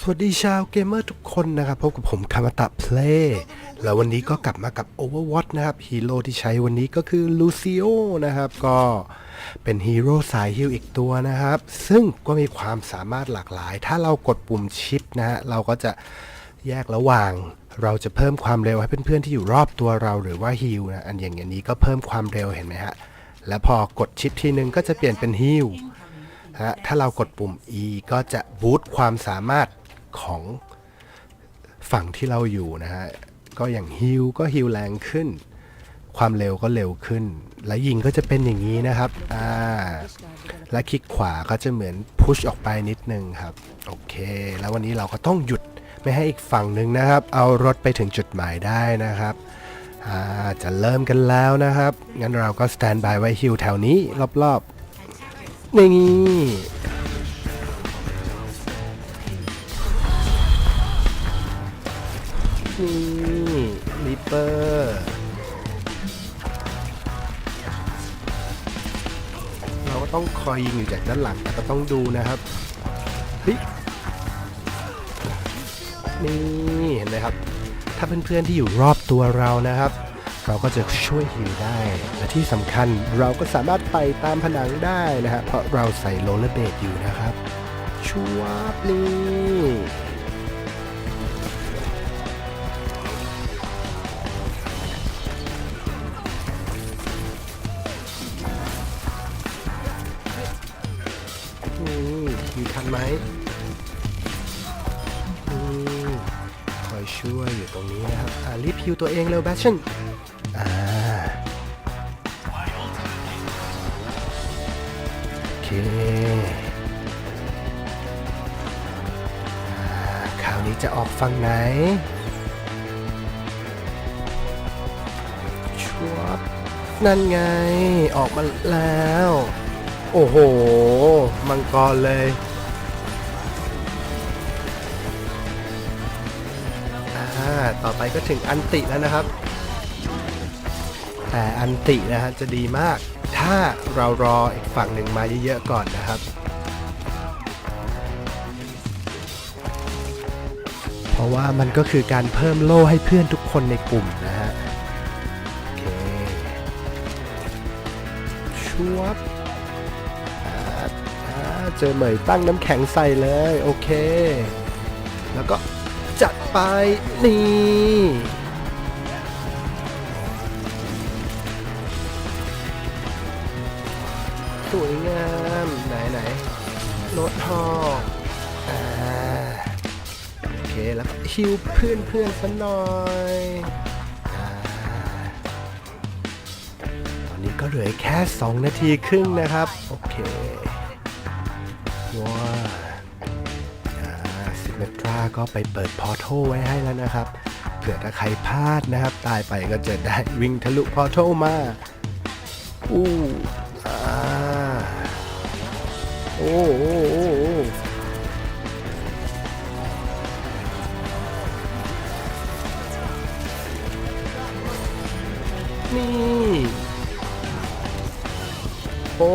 สวัสดีชาวเกมเมอร์ทุกคนนะครับ พบกับผมคามาตะเพลย์แล้ววันนี้ก็กลับมากับ Overwatch นะครับ ฮีโร่ที่ใช้วันนี้ก็คือลูซิโอนะครับ ก็เป็นฮีโร่สายฮิลอีกตัวนะครับ ซึ่งก็มีความสามารถหลากหลาย ถ้าเรากดปุ่มชิปนะฮะ เราก็จะแยกระหว่าง เราจะเพิ่มความเร็วให้เพื่อนๆที่อยู่รอบตัวเราหรือว่าฮิลนะอันอย่างนี้ก็เพิ่มความเร็วเห็นไหมฮะ และพอกดชิปทีนึงก็จะเปลี่ยนเป็นฮิลฮะถ้าเรากดปุ่ม E ก็จะบูตความสามารถ ของฝั่งที่เราอยู่นะฮะ ก็อย่างฮิลก็ฮิลแรงขึ้น ความเร็วก็เร็วขึ้น และยิงก็จะเป็นอย่างนี้นะครับ อ่า และคลิกขวาก็จะเหมือนพุชออกไปนิดนึงครับ โอเค แล้ววันนี้เราก็ต้องหยุดไม่ให้อีกฝั่งหนึ่งนะครับ เอารถไปถึงจุดหมายได้นะครับอ่าจะเริ่มกันแล้วนะครับ งั้นเราก็สแตนบายไว้ฮิลแถวนี้รอบๆ นี่ นี่ลิปเปอร์เราก็ต้องคอยยิงอยู่จากด้านหลังแต่ก็ต้องดูนะครับเฮ้ยนี่เห็นไหมครับ ถ้าเพื่อนๆที่อยู่รอบตัวเรานะครับ เราก็จะช่วยฮิวได้ และที่สำคัญเราก็สามารถไปตามผนังได้นะฮะเพราะเราใส่โรลเลอร์เบดอยู่นะครับชัวบนี่นี่ ฮิวตัวเองเร็วแบชชั่นอ่าโอเคคราวนี้จะออกฝั่งไหนชัวบนั่นไง ออกมาแล้ว โอ้โห มังกรเลย ต่อไปก็ถึงอันติแล้วนะครับ แต่อันตินะฮะจะดีมาก ถ้าเรารออีกฝั่งหนึ่งมาเยอะๆก่อนนะครับ เพราะว่ามันก็คือการเพิ่มโล่ให้เพื่อนทุกคนในกลุ่มนะฮะโอเคชัวบเจอเหมยตั้งน้ำแข็งใส่เลย โอเค แล้วก็ จัดไป นี่ สวยงาม ไหนไหนรถหอกอ่าโอเคแล้วฮิวเพื่อนเพื่อนสักหน่อยอตอนนี้ก็เหลือแค่ 2 นาทีครึ่งนะครับ โอเคว้า เมตราก็ไปเปิดพอร์ทัลไว้ให้แล้วนะครับเผื่อถ้าใครพลาดนะครับ ตายไปก็จะได้วิ่งทะลุพอร์ทัลมาอู้อ่าโอ้โอ้โอ้โอ้นี่ โอ้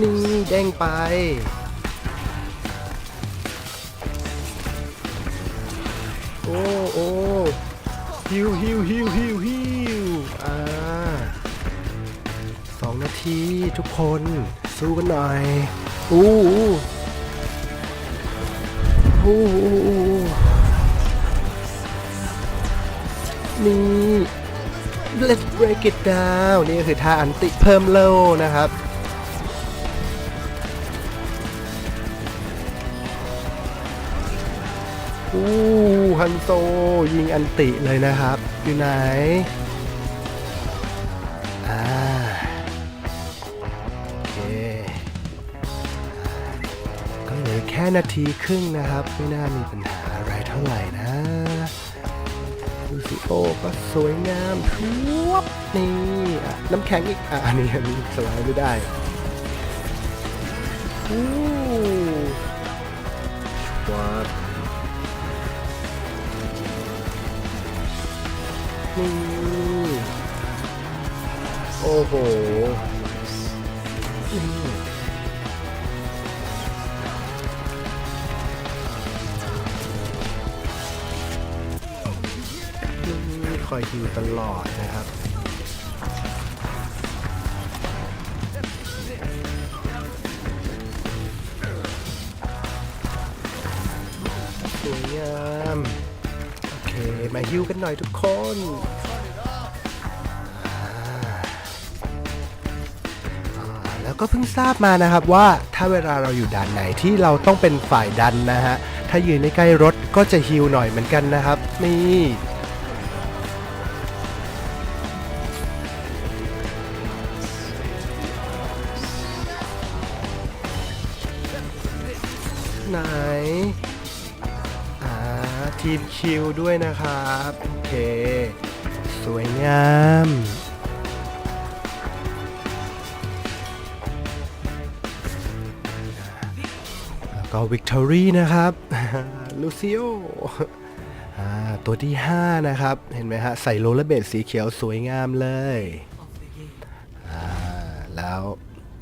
นี่เด้งไป วฮิวฮิวฮิวฮิวอ่าสองนาทีทุกคนสู้กันหน่อยอู้อู้อู้อู้นี่ let's break it down นี่ก็คือท่าอันติเพิ่มโลนะครับ อู้ฮันโซยิงอันติเลยนะครับ อยู่ไหน อ่า โอเค ก็เหลือแค่นาทีครึ่งนะครับ ไม่น่ามีปัญหาอะไรเท่าไหร่นะดูสิโอก็สวยงามทวบนี่น้ำแข็งอีก อะ อันนี้อันนี้สไลด์ไม่ได้อู้ชวบ นี่โอ้โหคอยฮิวตลอดนะครับ ฮิวกันหน่อยทุกคนแล้วก็เพิ่งทราบมานะครับว่าถ้าเวลาเราอยู่ด่านไหนที่เราต้องเป็นฝ่ายดันนะฮะ ถ้ายืนใใกล้รถก็จะฮิวหน่อยเหมือนกันนะครับ นี่ ทีมคิวด้วยนะครับโอเค สวยงามแล้วก็วิกตอรี่นะครับลูซิโอตัวที่ 5 นะครับ เห็นไหมฮะ ใส่โรลเลอร์เบดสีเขียวสวยงามเลยแล้ว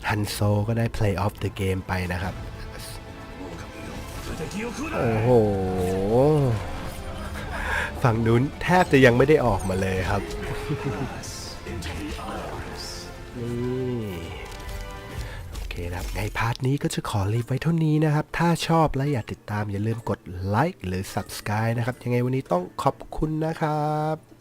ฮันโซก็ได้ Play of the Game ไปนะครับ โอ้โห ฝั่งนู้นแทบจะยังไม่ได้ออกมาเลยครับ นี่โอเคนะครับในพาร์ทนี้ก็จะขอรีบไว้เท่านี้นะครับ ถ้าชอบและอยากติดตามอย่าลืมกดไลค์หรือ Subscribe นะครับ ยังไงวันนี้ต้องขอบคุณนะครับ